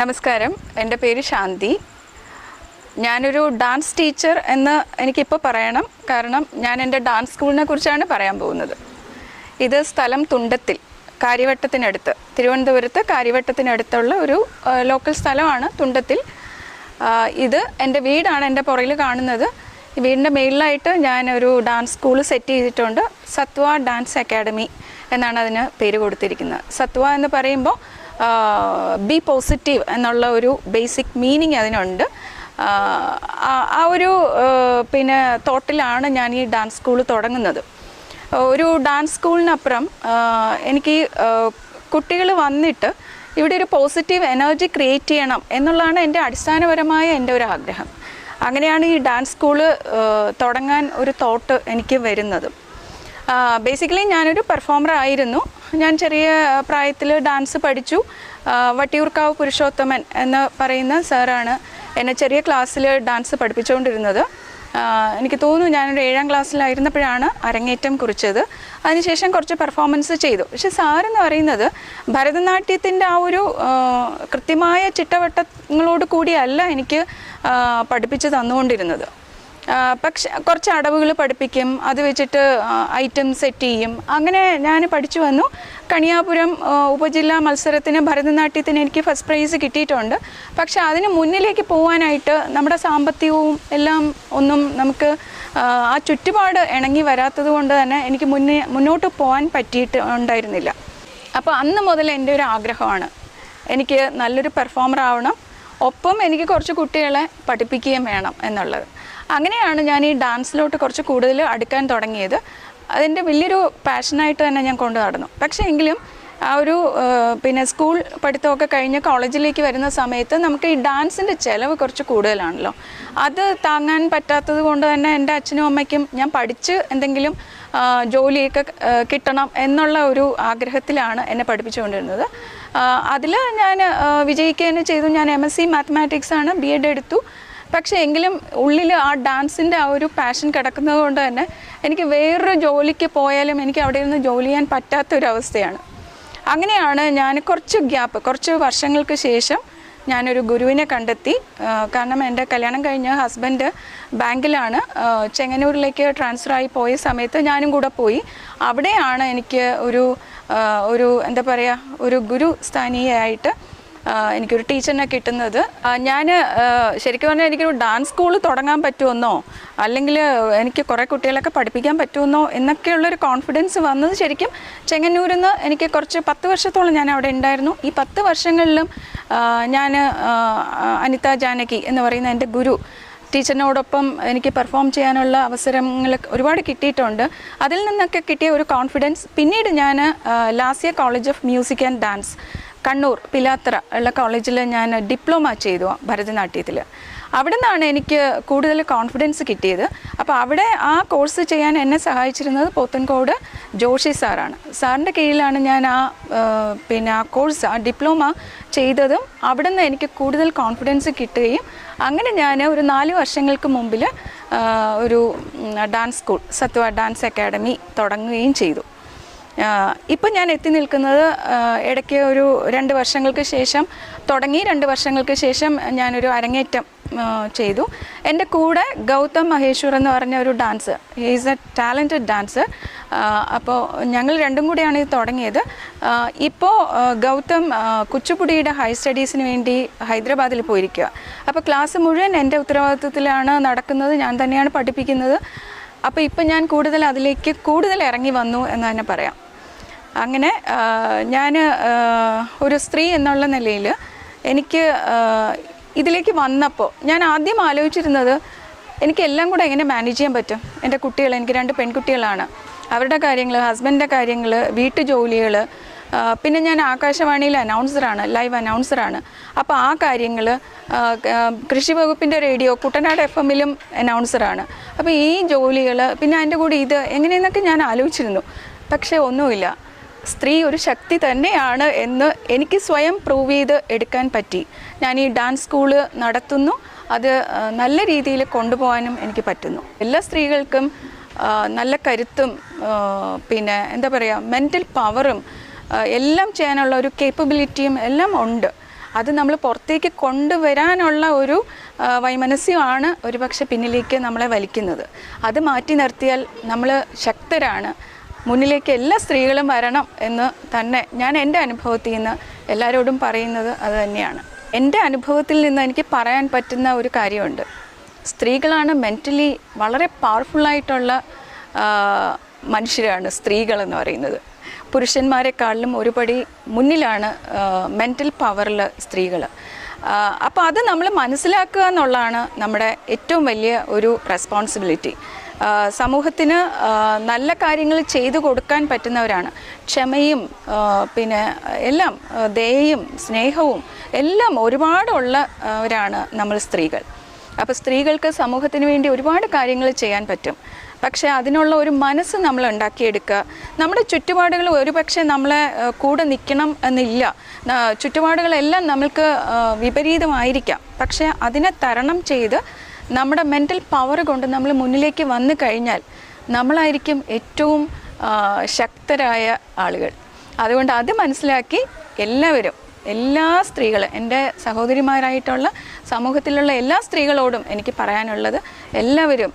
നമസ്കാരം. എന്റെ പേര് ശാന്തി. ഞാനൊരു ഡാൻസ് ടീച്ചർ എന്ന് എനിക്കിപ്പോൾ പറയണം. കാരണം ഞാൻ എന്റെ ഡാൻസ് സ്കൂളിനെ കുറിച്ചാണ് പറയാൻ പോകുന്നത്. ഇത് സ്ഥലം തുണ്ടത്തിൽ കാര്യവട്ടത്തിനടുത്ത് തിരുവനന്തപുരത്ത് കാര്യവട്ടത്തിനടുത്തുള്ള ഒരു ലോക്കൽ സ്ഥലമാണ് തുണ്ടത്തിൽ. ഇത് എന്റെ വീടാണ് എന്റെ പുറകിൽ കാണുന്നത്. വീടിന്റെ മേളിലായിട്ട് ഞാൻ ഒരു ഡാൻസ് സ്കൂൾ സെറ്റ് ചെയ്തിട്ടുണ്ട്. സത്വ ഡാൻസ് അക്കാഡമി എന്നാണ് അതിന് പേര് കൊടുത്തിരിക്കുന്നത്. സത്വ എന്ന് പറയുമ്പോൾ ബി പോസിറ്റീവ് എന്നുള്ള ഒരു ബേസിക് മീനിങ് അതിനുണ്ട്. ആ, ഒരു പിന്നെ തോട്ടിലാണ് ഞാൻ ഈ ഡാൻസ് സ്കൂൾ തുടങ്ങുന്നത്. ഒരു ഡാൻസ് സ്കൂളിനപ്പുറം എനിക്ക് കുട്ടികൾ വന്നിട്ട് ഇവിടെ ഒരു പോസിറ്റീവ് എനർജി ക്രിയേറ്റ് ചെയ്യണം എന്നുള്ളതാണ് എന്റെ അടിസ്ഥാനപരമായ എന്റെ ഒരു ആഗ്രഹം. അങ്ങനെയാണ് ഈ ഡാൻസ് സ്കൂൾ തുടങ്ങാൻ ഒരു തോട്ട് എനിക്ക് വരുന്നത്. ബേസിക്കലി ഞാനൊരു പെർഫോമർ ആയിരുന്നു. ഞാൻ ചെറിയ പ്രായത്തിൽ ഡാൻസ് പഠിച്ചു. വട്ടിയൂർക്കാവ് പുരുഷോത്തമൻ എന്ന് പറയുന്ന സാറാണ് എന്നെ ചെറിയ ക്ലാസ്സിൽ ഡാൻസ് പഠിപ്പിച്ചുകൊണ്ടിരുന്നത് എനിക്ക് തോന്നുന്നു ഞാനൊരു ഏഴാം ക്ലാസ്സിലായിരുന്നപ്പോഴാണ് അരങ്ങേറ്റം കുറിച്ചത്. അതിനുശേഷം കുറച്ച് പെർഫോമൻസ് ചെയ്തു. പക്ഷെ സാറെന്ന് പറയുന്നത് ഭരതനാട്യത്തിന്റെ ആ ഒരു കൃത്യമായ ചിട്ടവട്ടങ്ങളോട് കൂടിയല്ല എനിക്ക് പഠിപ്പിച്ച് തന്നുകൊണ്ടിരുന്നത്. പക്ഷെ കുറച്ച് അടവുകൾ പഠിപ്പിക്കും അത് വെച്ചിട്ട് ഐറ്റം സെറ്റ് ചെയ്യും. അങ്ങനെ ഞാൻ പഠിച്ചു വന്നു. കണിയാപുരം ഉപജില്ലാ മത്സരത്തിന് ഭരതനാട്യത്തിന് എനിക്ക് ഫസ്റ്റ് പ്രൈസ് കിട്ടിയിട്ടുണ്ട്. പക്ഷെ അതിന് മുന്നിലേക്ക് പോകാനായിട്ട് നമ്മുടെ സാമ്പത്തികവും എല്ലാം ഒന്നും നമുക്ക് ആ ചുറ്റുപാട് ഇണങ്ങി വരാത്തത് കൊണ്ട് തന്നെ എനിക്ക് മുന്നേ മുന്നോട്ട് പോകാൻ പറ്റിയിട്ട് ഉണ്ടായിരുന്നില്ല. അപ്പോൾ അന്ന് മുതൽ എന്റെ ഒരു ആഗ്രഹമാണ്. എനിക്ക് നല്ലൊരു പെർഫോമർ ആവണം. ഒപ്പം എനിക്ക് കുറച്ച് കുട്ടികളെ പഠിപ്പിക്കുകയും വേണം എന്നുള്ളത്. അങ്ങനെയാണ് ഞാൻ ഈ ഡാൻസിലോട്ട് കുറച്ച് കൂടുതൽ അടുക്കാൻ തുടങ്ങിയത്. അതിന്റെ വലിയൊരു പാഷനായിട്ട് തന്നെ ഞാൻ കൊണ്ടു നടന്നു. പക്ഷേ എങ്കിലും ആ ഒരു പിന്നെ സ്കൂൾ പഠിത്തമൊക്കെ കഴിഞ്ഞ് കോളേജിലേക്ക് വരുന്ന സമയത്ത് നമുക്ക് ഈ ഡാൻസിന്റെ ചിലവ് കുറച്ച് കൂടുതലാണല്ലോ. അത് താങ്ങാൻ പറ്റാത്തത് കൊണ്ട് തന്നെ എന്റെ അച്ഛനും അമ്മയ്ക്കും ഞാൻ പഠിച്ച് എന്തെങ്കിലും ജോലിയൊക്കെ കിട്ടണം എന്നുള്ള ഒരു ആഗ്രഹത്തിലാണ് എന്നെ പഠിപ്പിച്ചുകൊണ്ടിരുന്നത്. അതിൽ ഞാൻ വിജയിക്കുക തന്നെ ചെയ്തു. ഞാൻ എം എസ് സി മാത്തമാറ്റിക്സാണ് ബി എഡ് എടുത്തു. പക്ഷേ എങ്കിലും ഉള്ളിൽ ആ ഡാൻസിന്റെ ആ ഒരു പാഷൻ കിടക്കുന്നത് കൊണ്ട് തന്നെ എനിക്ക് വേറൊരു ജോലിക്ക് പോയാലും എനിക്ക് അവിടെ ഇരുന്ന് ജോലി ചെയ്യാൻ പറ്റാത്തൊരവസ്ഥയാണ്. അങ്ങനെയാണ് ഞാൻ കുറച്ച് ഗ്യാപ്പ് കുറച്ച് വർഷങ്ങൾക്ക് ശേഷം ഞാനൊരു ഗുരുവിനെ കണ്ടെത്തി. കാരണം എന്റെ കല്യാണം കഴിഞ്ഞ ഹസ്ബൻഡ് ബാങ്കിലാണ്. ചെങ്ങന്നൂരിലേക്ക് ട്രാൻസ്ഫർ ആയി പോയ സമയത്ത് ഞാനും കൂടെ പോയി. അവിടെയാണ് എനിക്ക് ഒരു ഒരു എന്താ പറയുക ഒരു ഗുരു സ്ഥാനീയായിട്ട് എനിക്കൊരു ടീച്ചറിനെ കിട്ടുന്നത്. ഞാൻ ശരിക്കും പറഞ്ഞാൽ എനിക്കൊരു ഡാൻസ് സ്കൂൾ തുടങ്ങാൻ പറ്റുമെന്നോ അല്ലെങ്കിൽ എനിക്ക് കുറേ കുട്ടികളൊക്കെ പഠിപ്പിക്കാൻ പറ്റുമെന്നോ എന്നൊക്കെയുള്ളൊരു കോൺഫിഡൻസ് വന്നത് ശരിക്കും ചെങ്ങന്നൂരിൽ നിന്ന് എനിക്ക് കുറച്ച് പത്ത് വർഷത്തോളം ഞാൻ അവിടെ ഉണ്ടായിരുന്നു. ഈ പത്ത് വർഷങ്ങളിലും ഞാൻ അനിത ജാനകി എന്ന് പറയുന്ന എന്റെ ഗുരു ടീച്ചറിനോടൊപ്പം എനിക്ക് പെർഫോം ചെയ്യാനുള്ള അവസരങ്ങൾ ഒരുപാട് കിട്ടിയിട്ടുണ്ട്. അതിൽ നിന്നൊക്കെ കിട്ടിയ ഒരു കോൺഫിഡൻസ് പിന്നീട് ഞാൻ Lasya college of music and dance Kannur Pilathara ഉള്ള കോളേജിൽ ഞാൻ ഡിപ്ലോമ ചെയ്തു ഭരതനാട്യത്തിൽ. അവിടെ നിന്നാണ് എനിക്ക് കൂടുതൽ കോൺഫിഡൻസ് കിട്ടിയത്. അപ്പോൾ അവിടെ ആ കോഴ്സ് ചെയ്യാൻ എന്നെ സഹായിച്ചിരുന്നത് പോത്തൻകോട് ജോഷി സാറാണ്. സാറിന്റെ കീഴിലാണ് ഞാൻ ആ പിന്നെ ആ കോഴ്സ് ആ ഡിപ്ലോമ ചെയ്തതും അവിടെ നിന്ന് എനിക്ക് കൂടുതൽ കോൺഫിഡൻസ് കിട്ടുകയും അങ്ങനെ ഞാൻ ഒരു നാല് വർഷങ്ങൾക്ക് മുമ്പിൽ ഒരു dance school Sathwa dance academy തുടങ്ങുകയും ചെയ്തു. ഇപ്പം ഞാൻ എത്തി നിൽക്കുന്നത് ഇടയ്ക്ക് ഒരു രണ്ട് വർഷങ്ങൾക്ക് ശേഷം തുടങ്ങി രണ്ട് വർഷങ്ങൾക്ക് ശേഷം ഞാനൊരു അരങ്ങേറ്റം ചെയ്തു. എന്റെ കൂടെ ഗൗതം മഹേശ്വർ എന്ന് പറഞ്ഞ ഒരു dance he's a talented dancer അപ്പോൾ ഞങ്ങൾ രണ്ടും കൂടിയാണ് ഇത് തുടങ്ങിയത്. ഇപ്പോൾ ഗൗതം കുച്ചുപുടിയുടെ ഹയർ സ്റ്റഡീസിന് വേണ്ടി ഹൈദരാബാദിൽ പോയിരിക്കുക അപ്പോൾ ക്ലാസ് മുഴുവൻ എന്റെ ഉത്തരവാദിത്വത്തിലാണ് നടക്കുന്നത് ഞാൻ തന്നെയാണ് പഠിപ്പിക്കുന്നത്. അപ്പോൾ ഇപ്പം ഞാൻ കൂടുതൽ അതിലേക്ക് കൂടുതൽ ഇറങ്ങി വന്നു എന്ന് തന്നെ പറയാം. അങ്ങനെ ഞാൻ ഒരു സ്ത്രീ എന്നുള്ള നിലയിൽ എനിക്ക് ഇതിലേക്ക് വന്നപ്പോൾ ഞാൻ ആദ്യം ആലോചിച്ചിരുന്നത് എനിക്ക് എല്ലാം കൂടെ എങ്ങനെ മാനേജ് ചെയ്യാൻ പറ്റും? എന്റെ കുട്ടികൾ എനിക്ക് രണ്ട് പെൺകുട്ടികളാണ്. അവരുടെ കാര്യങ്ങൾ ഹസ്ബൻഡിന്റെ കാര്യങ്ങൾ വീട്ടു ജോലികൾ പിന്നെ ഞാൻ ആകാശവാണിയിൽ അനൗൺസറാണ് ലൈവ് അനൗൺസറാണ്. അപ്പോൾ ആ കാര്യങ്ങൾ കൃഷി വകുപ്പിന്റെ റേഡിയോ കുട്ടനാട് എഫ് എമ്മിലും അനൗൺസറാണ്. അപ്പോൾ ഈ ജോലികൾ പിന്നെ അതിന്റെ കൂടെ ഇത് എങ്ങനെയെന്നൊക്കെ ഞാൻ ആലോചിച്ചിരുന്നു. പക്ഷേ ഒന്നുമില്ല. സ്ത്രീ ഒരു ശക്തി തന്നെയാണ് എന്ന് എനിക്ക് സ്വയം പ്രൂവ് ചെയ്ത് എടുക്കാൻ പറ്റി. ഞാൻ ഈ ഡാൻസ് സ്കൂൾ നടത്തുന്നു. അത് നല്ല രീതിയിൽ കൊണ്ടുപോകാനും എനിക്ക് പറ്റുന്നു. എല്ലാ സ്ത്രീകൾക്കും നല്ല കരുത്തും പിന്നെ എന്താ പറയുക മെന്റൽ പവറും എല്ലാം ചെയ്യാനുള്ള ഒരു കേപ്പബിലിറ്റിയും എല്ലാം ഉണ്ട്. അത് നമ്മൾ പുറത്തേക്ക് കൊണ്ടുവരാനുള്ള ഒരു വൈമനസ്യമാണ് ഒരുപക്ഷെ പിന്നിലേക്ക് നമ്മളെ വലിക്കുന്നത്. അത് മാറ്റി നിർത്തിയാൽ നമ്മൾ ശക്തരാണ്. മുന്നിലേക്ക് എല്ലാ സ്ത്രീകളും വരണം എന്ന് തന്നെ ഞാൻ എന്റെ അനുഭവത്തിൽ നിന്ന് എല്ലാവരോടും പറയുന്നത് അത് തന്നെയാണ്. എന്റെ അനുഭവത്തിൽ നിന്ന് എനിക്ക് പറയാൻ പറ്റുന്ന ഒരു കാര്യമുണ്ട്. സ്ത്രീകളാണ് മെന്റലി വളരെ പവർഫുള്ളായിട്ടുള്ള മനുഷ്യരാണ് സ്ത്രീകളെന്ന് പറയുന്നത്. പുരുഷന്മാരെക്കാളിലും ഒരുപടി മുന്നിലാണ് മെന്റൽ പവറിൽ സ്ത്രീകൾ അപ്പോൾ അത് നമ്മൾ മനസ്സിലാക്കുക എന്നുള്ളതാണ് നമ്മുടെ ഏറ്റവും വലിയ ഒരു റെസ്പോൺസിബിലിറ്റി സമൂഹത്തിന് നല്ല കാര്യങ്ങൾ ചെയ്തു കൊടുക്കാൻ പറ്റുന്നവരാണ്. ക്ഷമയും പിന്നെ എല്ലാം ദയയും സ്നേഹവും എല്ലാം ഒരുപാടുള്ളവരാണ് നമ്മൾ സ്ത്രീകൾ. അപ്പോൾ സ്ത്രീകൾക്ക് സമൂഹത്തിന് വേണ്ടി ഒരുപാട് കാര്യങ്ങൾ ചെയ്യാൻ പറ്റും. പക്ഷേ അതിനുള്ള ഒരു മനസ്സ് നമ്മൾ ഉണ്ടാക്കിയെടുക്കുക. നമ്മുടെ ചുറ്റുപാടുകൾ ഒരുപക്ഷെ നമ്മളെ കൂടെ നിൽക്കണം എന്നില്ല. ചുറ്റുപാടുകളെല്ലാം നമ്മൾക്ക് വിപരീതമായിരിക്കാം. പക്ഷേ അതിനെ തരണം ചെയ്ത് നമ്മുടെ മെന്റൽ പവർ കൊണ്ട് നമ്മൾ മുന്നിലേക്ക് വന്നു കഴിഞ്ഞാൽ നമ്മളായിരിക്കും ഏറ്റവും ശക്തരായ ആളുകൾ. അതുകൊണ്ട് അത് മനസ്സിലാക്കി എല്ലാവരും എല്ലാ സ്ത്രീകളും എന്റെ സഹോദരിമാരായിട്ടുള്ള സമൂഹത്തിലുള്ള എല്ലാ സ്ത്രീകളോടും എനിക്ക് പറയാനുള്ളത് എല്ലാവരും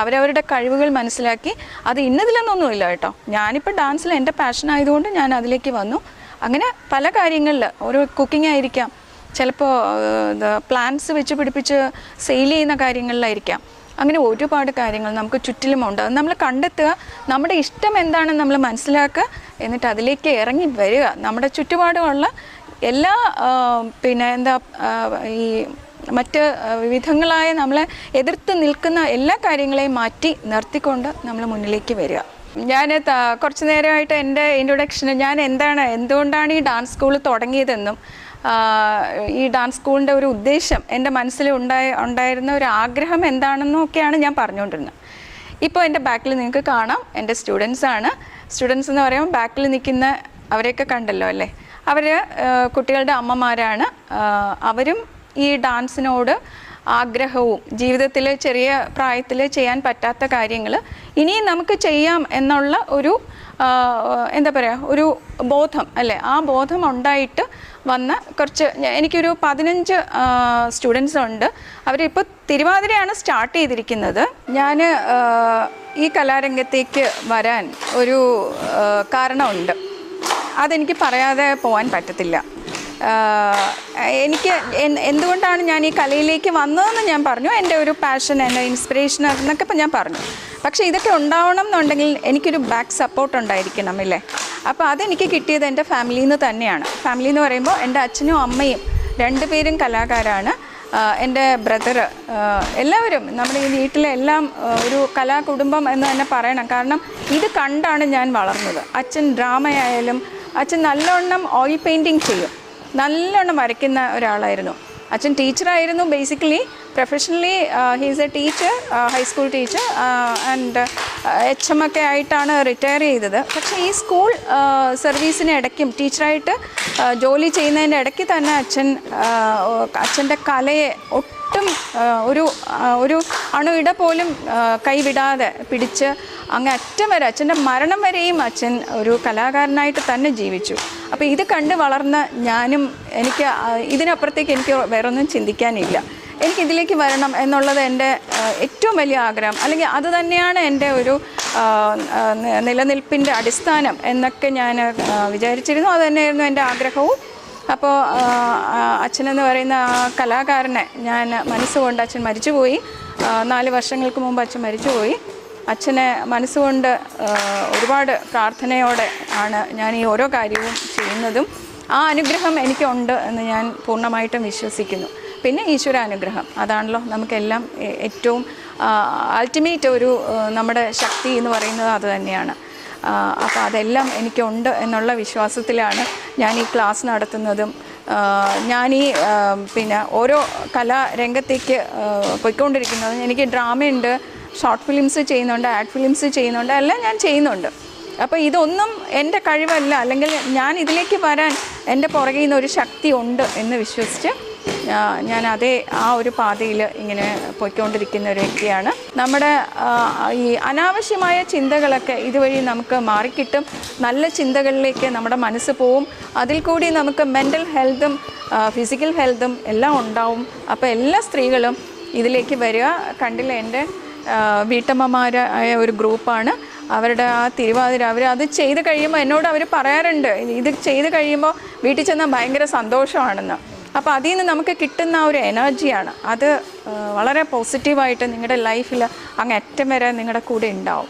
അവരവരുടെ കഴിവുകൾ മനസ്സിലാക്കി അത് ഇന്നതിലെന്നൊന്നുമില്ല കേട്ടോ. ഞാനിപ്പോൾ ഡാൻസിൽ എന്റെ പാഷൻ ആയതുകൊണ്ട് ഞാൻ അതിലേക്ക് വന്നു. അങ്ങനെ പല കാര്യങ്ങളിൽ ഓരോ കുക്കിംഗ് ആയിരിക്കാം ചിലപ്പോൾ പ്ലാന്റ്സ് വെച്ച് പിടിപ്പിച്ച് സെയിൽ ചെയ്യുന്ന കാര്യങ്ങളിലായിരിക്കാം. അങ്ങനെ ഒരുപാട് കാര്യങ്ങൾ നമുക്ക് ചുറ്റിലുമുണ്ട്. അത് നമ്മൾ കണ്ടെത്തുക നമ്മുടെ ഇഷ്ടം എന്താണെന്ന് നമ്മൾ മനസ്സിലാക്കുക എന്നിട്ട് അതിലേക്ക് ഇറങ്ങി വരിക. നമ്മുടെ ചുറ്റുപാടുമുള്ള എല്ലാ പിന്നെ എന്താ ഈ മറ്റ് വിധങ്ങളായ നമ്മളെ എതിർത്ത് നിൽക്കുന്ന എല്ലാ കാര്യങ്ങളെയും മാറ്റി നിർത്തിക്കൊണ്ട് നമ്മൾ മുന്നിലേക്ക് വരിക. ഞാൻ കുറച്ച് നേരമായിട്ട് എന്റെ ഇൻട്രൊഡക്ഷന് ഞാൻ എന്താണ് എന്തുകൊണ്ടാണ് ഈ ഡാൻസ് സ്കൂൾ തുടങ്ങിയതെന്നും ഈ ഡാൻസ് സ്കൂളിന്റെ ഒരു ഉദ്ദേശം എന്റെ മനസ്സിൽ ഉണ്ടായ ഉണ്ടായിരുന്ന ഒരു ആഗ്രഹം എന്താണെന്നും ഒക്കെയാണ് ഞാൻ പറഞ്ഞുകൊണ്ടിരുന്നത്. ഇപ്പോൾ എന്റെ ബാക്കിൽ നിങ്ങൾക്ക് കാണാം എന്റെ സ്റ്റുഡൻസ് ആണ്. സ്റ്റുഡൻസ് എന്ന് പറയുമ്പോൾ ബാക്കിൽ നിൽക്കുന്ന അവരെയൊക്കെ കണ്ടല്ലോ അല്ലേ? അവർ കുട്ടികളുടെ അമ്മമാരാണ്. അവരും ഈ ഡാൻസിനോട് ആഗ്രഹവും ജീവിതത്തിൽ ചെറിയ പ്രായത്തിൽ ചെയ്യാൻ പറ്റാത്ത കാര്യങ്ങൾ ഇനിയും നമുക്ക് ചെയ്യാം എന്നുള്ള ഒരു എന്താ പറയുക ഒരു ബോധം അല്ലേ? ആ ബോധം ഉണ്ടായിട്ട് വന്ന കുറച്ച് എനിക്കൊരു പതിനഞ്ച് സ്റ്റുഡൻസ് ഉണ്ട്. അവരിപ്പോൾ തിരുവാതിരയാണ് സ്റ്റാർട്ട് ചെയ്തിരിക്കുന്നത്. ഞാൻ ഈ കലാരംഗത്തേക്ക് വരാൻ ഒരു കാരണമുണ്ട്. അതെനിക്ക് പറയാതെ പോകാൻ പറ്റത്തില്ല. എനിക്ക് എന്തുകൊണ്ടാണ് ഞാൻ ഈ കലയിലേക്ക് വന്നതെന്ന് ഞാൻ പറഞ്ഞു. എന്റെ ഒരു പാഷൻ എന്റെ ഇൻസ്പിറേഷൻ എന്നൊക്കെ ഇപ്പം ഞാൻ പറഞ്ഞു. പക്ഷേ ഇതൊക്കെ ഉണ്ടാവണം എന്നുണ്ടെങ്കിൽ എനിക്കൊരു ബാക്ക് സപ്പോർട്ട് ഉണ്ടായിരിക്കണം ഇല്ലേ അപ്പോൾ അതെനിക്ക് കിട്ടിയത് എന്റെ ഫാമിലിയിൽ നിന്ന് തന്നെയാണ്. ഫാമിലി എന്ന് പറയുമ്പോൾ എന്റെ അച്ഛനും അമ്മയും രണ്ടുപേരും കലാകാരാണ്. എന്റെ ബ്രദർ എല്ലാവരും നമ്മുടെ ഈ വീട്ടിലെ എല്ലാം ഒരു കലാകുടുംബം എന്ന് തന്നെ പറയണം. കാരണം ഇത് കണ്ടാണ് ഞാൻ വളർന്നത്. അച്ഛൻ ഡ്രാമയായാലും അച്ഛൻ നല്ലവണ്ണം ഓയിൽ പെയിന്റിങ് ചെയ്യും. നല്ലോണം വരയ്ക്കുന്ന ഒരാളായിരുന്നു. അച്ഛൻ ടീച്ചറായിരുന്നു basically professionally he's a teacher high school teacher and H M ഒക്കെ ആയിട്ടാണ് റിട്ടയർ ചെയ്തത്. പക്ഷേ ഈ സ്കൂൾ സർവീസിന് ഇടയ്ക്കും ടീച്ചറായിട്ട് ജോലി ചെയ്യുന്നതിന്റെ ഇടയ്ക്ക് തന്നെ അച്ഛൻ ആ, അച്ഛന്റെ കലയെ ഒട്ടും ഒരു ഒരു അണുവിട പോലും കൈവിടാതെ പിടിച്ച് അങ്ങ് അറ്റം വരെ അച്ഛന്റെ മരണം വരെയും അച്ഛൻ ഒരു കലാകാരനായിട്ട് തന്നെ ജീവിച്ചു. അപ്പോൾ ഇത് കണ്ട് വളർന്ന ഞാനും എനിക്ക് ഇതിനപ്പുറത്തേക്ക് എനിക്ക് വേറൊന്നും ചിന്തിക്കാനില്ല. എനിക്ക് ഇതിലേക്ക് വരണം എന്നുള്ളത് എന്റെ ഏറ്റവും വലിയ ആഗ്രഹം. അല്ലെങ്കിൽ അത് തന്നെയാണ് എന്റെ ഒരു നിലനിൽപ്പിന്റെ അടിസ്ഥാനം എന്നൊക്കെ ഞാൻ വിചാരിച്ചിരുന്നു. അത് തന്നെയായിരുന്നു എന്റെ ആഗ്രഹവും. അപ്പോൾ അച്ഛനെന്ന് പറയുന്ന ആ കലാകാരനെ ഞാൻ മനസ്സുകൊണ്ട് അച്ഛൻ മരിച്ചുപോയി. നാല് വർഷങ്ങൾക്ക് മുമ്പ് അച്ഛൻ മരിച്ചുപോയി. അച്ഛനെ മനസ്സുകൊണ്ട് ഒരുപാട് പ്രാർത്ഥനയോടെ ആണ് ഞാൻ ഈ ഓരോ കാര്യവും ചെയ്യുന്നതും. ആ അനുഗ്രഹം എനിക്കുണ്ട് എന്ന് ഞാൻ പൂർണമായിട്ടും വിശ്വസിക്കുന്നു. പിന്നെ ഈശ്വര അനുഗ്രഹം. അതാണല്ലോ നമുക്കെല്ലാം ഏറ്റവും അൾട്ടിമേറ്റ് ഒരു നമ്മുടെ ശക്തി എന്ന് പറയുന്നത് അത് തന്നെയാണ്. അപ്പോൾ അതെല്ലാം എനിക്കുണ്ട് എന്നുള്ള വിശ്വാസത്തിലാണ് ഞാൻ ഈ ക്ലാസ് നടത്തുന്നതും. ഞാൻ ഈ പിന്നെ ഓരോ കലാരംഗത്തേക്ക് പോയിക്കൊണ്ടിരിക്കുന്നതും. എനിക്ക് ഡ്രാമയുണ്ട് ഷോർട്ട് ഫിലിംസ് ചെയ്യുന്നുണ്ട് ആഡ് ഫിലിംസ് ചെയ്യുന്നുണ്ട് എല്ലാം ഞാൻ ചെയ്യുന്നുണ്ട്. അപ്പോൾ ഇതൊന്നും എന്റെ കഴിവല്ല അല്ലെങ്കിൽ ഞാൻ ഇതിലേക്ക് വരാൻ എന്റെ പുറകിൽ നിന്ന് ഒരു ശക്തി ഉണ്ട് എന്ന് വിശ്വസിച്ച് ഞാൻ അതേ ആ ഒരു പാതയിൽ ഇങ്ങനെ പോയിക്കൊണ്ടിരിക്കുന്ന ഒരു വ്യക്തിയാണ്. നമ്മുടെ ഈ അനാവശ്യമായ ചിന്തകളൊക്കെ ഇതുവഴി നമുക്ക് മാറിക്കിട്ടും. നല്ല ചിന്തകളിലേക്ക് നമ്മുടെ മനസ്സ് പോവും. അതിൽ കൂടി നമുക്ക് മെന്റൽ ഹെൽത്തും ഫിസിക്കൽ ഹെൽത്തും എല്ലാം ഉണ്ടാവും. അപ്പോൾ എല്ലാ സ്ത്രീകളും ഇതിലേക്ക് വരിക കണ്ടില്ല എന്റെ വീട്ടമ്മമാരായ ഒരു ഗ്രൂപ്പാണ്. അവരുടെ ആ തിരുവാതിര അവർ അത് ചെയ്ത് കഴിയുമ്പോൾ എന്നോട് അവർ പറയാറുണ്ട്. ഇത് ചെയ്ത് കഴിയുമ്പോൾ വീട്ടിൽ ചെന്നാൽ ഭയങ്കര സന്തോഷമാണെന്ന്. അപ്പോൾ അതിൽ നിന്ന് നമുക്ക് കിട്ടുന്ന ഒരു എനർജിയാണ് അത് വളരെ പോസിറ്റീവായിട്ട് നിങ്ങളുടെ ലൈഫിൽ അങ്ങ് അറ്റം വരെ നിങ്ങളുടെ കൂടെ ഉണ്ടാവും.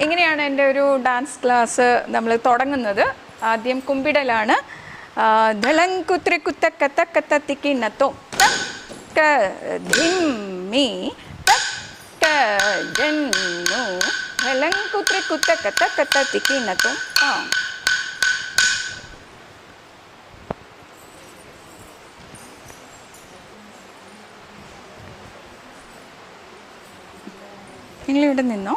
ഇങ്ങനെയാണ് എന്റെ ഒരു ഡാൻസ് ക്ലാസ് നമ്മൾ തുടങ്ങുന്നത്. ആദ്യം കുമ്പിടലാണ്. ധളങ്കുത്രി കുത്തക്ക തക്ക ധിം തക്ക ധിമ്മി തക്ക ജന്നു ധളങ്കുത്രി കുത്തക്ക തക്ക തത്തിക്കിണ്ണത്തും ആ നിങ്ങളിവിടെ നിന്നോ